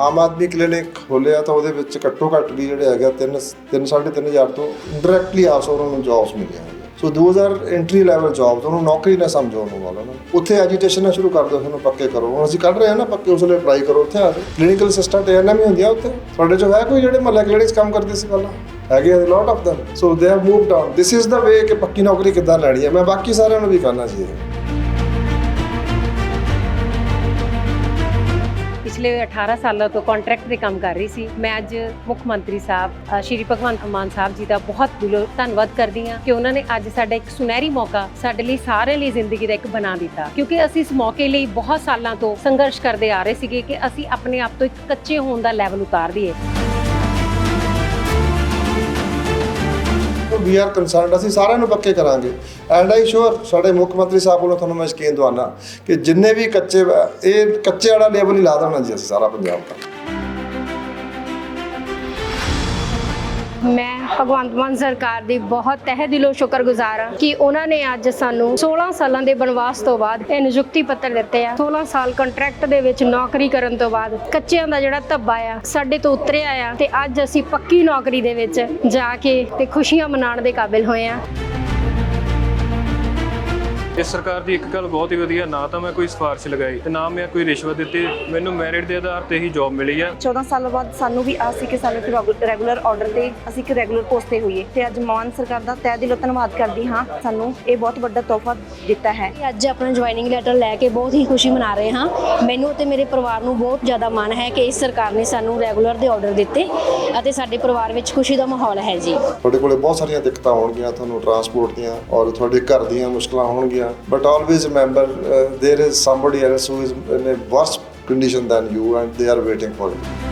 Aam Aadmi clinic ਖੋਲਿਆ ਤਾਂ ਉਹਦੇ ਵਿੱਚ ਘੱਟੋ ਘੱਟ ਵੀ ਜਿਹੜੇ ਹੈਗਾ 3 3 3500 ਤੋਂ ਡਾਇਰੈਕਟਲੀ ਆਸ ਉਹਨਾਂ ਨੂੰ ਜੌਬਸ ਮਿਲੀਆਂ so those are entry level jobs ਉਹਨੂੰ ਨੌਕਰੀ ਨਾ ਸਮਝੋ ਉਹਨੂੰ ਵਾਲਾ ਨਾ। ਉੱਥੇ ਐਜੀਟੇਸ਼ਨ ਨਾ ਸ਼ੁਰੂ ਕਰ ਦਿਓ ਤੁਹਾਨੂੰ ਪੱਕੇ ਕਰੋ। ਹੁਣ ਅਸੀਂ ਕੱਢ ਰਹੇ ਹਾਂ ਨਾ, ਪੱਕੇ ਉਸ ਲਈ ਅਪਲਾਈ ਕਰੋ। ਉੱਥੇ ਆ ਜਾਓ। ਕਲੀਨਿਕਲ ਅਸਿਸਟੈਂਟ ਇਹਨਾਂ ਵੀ ਹੁੰਦੀਆਂ ਉੱਥੇ। ਤੁਹਾਡੇ ਚੋਂ ਹੈ ਕੋਈ ਜਿਹੜੇ ਮਹੱਲਾ ਕਲੀਨਿਕਸ ਕੰਮ ਕਰਦੇ ਸੀ ਪਹਿਲਾਂ? ਹੈਗੇ ਆ ਲੋਟ of them so they have moved on this is the way ਕਿ ਪੱਕੀ ਨੌਕਰੀ ਕਿੱਦਾਂ ਲੈਣੀ ਹੈ। ਮੈਂ ਬਾਕੀ ਸਾਰਿਆਂ ਨੂੰ ਵੀ ਕਰਨਾ ਚਾਹੀਦਾ ਪਿਛਲੇ 18 ਸਾਲਾਂ ਤੋਂ ਕੰਟਰੈਕਟ ਦੇ ਕੰਮ ਕਰ ਰਹੀ ਸੀ। ਮੈਂ ਅੱਜ ਮੁੱਖ ਮੰਤਰੀ ਸਾਹਿਬ ਸ਼੍ਰੀ ਭਗਵੰਤ ਮਾਨ ਸਾਹਿਬ ਜੀ ਦਾ ਬਹੁਤ ਦਿਲੋਂ ਧੰਨਵਾਦ ਕਰਦੀ ਹਾਂ ਕਿ ਉਹਨਾਂ ਨੇ ਅੱਜ ਸਾਡਾ ਇੱਕ ਸੁਨਹਿਰੀ ਮੌਕਾ ਸਾਡੇ ਲਈ ਸਾਰਿਆਂ ਲਈ ਜ਼ਿੰਦਗੀ ਦਾ ਇੱਕ ਬਣਾ ਦਿੱਤਾ। ਕਿਉਂਕਿ ਅਸੀਂ ਇਸ ਮੌਕੇ ਲਈ ਬਹੁਤ ਸਾਲਾਂ ਤੋਂ ਸੰਘਰਸ਼ ਕਰਦੇ ਆ ਰਹੇ ਸੀਗੇ ਕਿ ਅਸੀਂ ਆਪਣੇ ਆਪ ਤੋਂ ਇੱਕ ਕੱਚੇ ਹੋਣ ਦਾ ਲੈਵਲ ਉਤਾਰ ਦਈਏ। ਵੀ ਆਰ ਕਨਸਰਨਡ ਅਸੀਂ ਸਾਰਿਆਂ ਨੂੰ ਪੱਕੇ ਕਰਾਂਗੇ। ਐਂਡ ਆਈ ਸ਼ੋਰ ਸਾਡੇ ਮੁੱਖ ਮੰਤਰੀ ਸਾਹਿਬ ਵੱਲੋਂ ਤੁਹਾਨੂੰ ਮੈਂ ਯਕੀਨ ਦਵਾਨਾ ਕਿ ਜਿੰਨੇ ਵੀ ਕੱਚੇ ਇਹ ਕੱਚੇ ਵਾਲਾ ਲੇਬਲ ਹੀ ਲਾ ਦੇਣਾ ਜੀ ਅਸੀਂ ਸਾਰਾ ਪੰਜਾਬ ਦਾ। ਮੈਂ ਭਗਵੰਤ ਮਾਨ ਸਰਕਾਰ ਦੀ ਬਹੁਤ ਤਹਿ ਦਿਲੋਂ ਸ਼ੁਕਰਗੁਜ਼ਾਰ ਹਾਂ ਕਿ ਉਹਨਾਂ ਨੇ ਅੱਜ ਸਾਨੂੰ 16 ਸਾਲਾਂ ਦੇ ਬਨਵਾਸ ਤੋਂ ਬਾਅਦ ਇਹ ਨਿਯੁਕਤੀ ਪੱਤਰ ਦਿੱਤੇ ਆ। 16 ਸਾਲ ਕੰਟਰੈਕਟ ਦੇ ਵਿੱਚ ਨੌਕਰੀ ਕਰਨ ਤੋਂ ਬਾਅਦ ਕੱਚਿਆਂ ਦਾ ਜਿਹੜਾ ਧੱਬਾ ਆ, ਸਾਡੇ ਤੋਂ ਉਤਰਿਆ ਆ ਤੇ ਅੱਜ ਅਸੀਂ ਪੱਕੀ ਨੌਕਰੀ ਦੇ ਵਿੱਚ ਜਾ ਕੇ ਤੇ ਖੁਸ਼ੀਆਂ ਮਨਾਉਣ ਦੇ ਕਾਬਿਲ ਹੋਏ ਆ। ਇਸ ਸਰਕਾਰ ਦੀ ਇੱਕ ਗੱਲ ਬਹੁਤ ਹੀ ਵਧੀਆ ਨਾ ਤਾਂ ਮੈਂ ਕੋਈ ਸਿਫਾਰਿਸ਼ ਲਗਾਈ ਤੇ ਨਾ ਮੈਂ ਕੋਈ ਰਿਸ਼ਵਤ ਦਿੱਤੀ। ਮੈਨੂੰ ਮੈਰਿਟ ਦੇ ਆਧਾਰ ਤੇ ਹੀ ਜੌਬ ਮਿਲੀ ਹੈ 14 ਸਾਲਾਂ ਬਾਅਦ ਸਾਨੂੰ ਵੀ ਆਸ ਸੀ ਕਿ ਸਾਨੂੰ ਇੱਕ ਰੈਗੂਲਰ ਆਰਡਰ ਤੇ ਅਸੀਂ ਇੱਕ ਰੈਗੂਲਰ ਪੋਸਟ ਤੇ ਹੋਈਏ ਤੇ ਅੱਜ ਮਾਨ ਸਰਕਾਰ ਦਾ ਤਹਿ ਦਿਲੋਂ ਧੰਨਵਾਦ ਕਰਦੀ ਹਾਂ। ਸਾਨੂੰ ਇਹ ਬਹੁਤ ਵੱਡਾ ਤੋਹਫਾ ਦਿੱਤਾ ਹੈ। ਅੱਜ ਆਪਣਾ ਜੁਆਇਨਿੰਗ ਲੈਟਰ ਲੈ ਕੇ ਬਹੁਤ ਹੀ ਖੁਸ਼ੀ ਮਨਾ ਰਹੇ ਹਾਂ। ਮੈਨੂੰ ਤੇ ਮੇਰੇ ਪਰਿਵਾਰ ਨੂੰ ਬਹੁਤ ਜ਼ਿਆਦਾ ਮਾਣ ਹੈ ਕਿ ਇਸ ਸਰਕਾਰ ਨੇ ਸਾਨੂੰ ਰੈਗੂਲਰ ਦੇ ਆਰਡਰ ਦਿੱਤੇ ਅਤੇ ਸਾਡੇ ਪਰਿਵਾਰ ਵਿੱਚ ਖੁਸ਼ੀ ਦਾ ਮਾਹੌਲ ਹੈ ਜੀ। ਤੁਹਾਡੇ ਕੋਲੇ ਬਹੁਤ ਸਾਰੀਆਂ ਦਿੱਕਤਾਂ ਹੋਣਗੀਆਂ ਤੁਹਾਨੂੰ ਟਰਾਂਸਪੋਰਟ ਦੀਆਂ ਔਰ ਤੁਹਾਡੇ ਘਰ ਦੀਆਂ ਮੁਸ਼ਕਲਾਂ ਹੋਣਗੀਆਂ। But always remember, uh, there is somebody else who is in a worse condition than you, and they are waiting for you.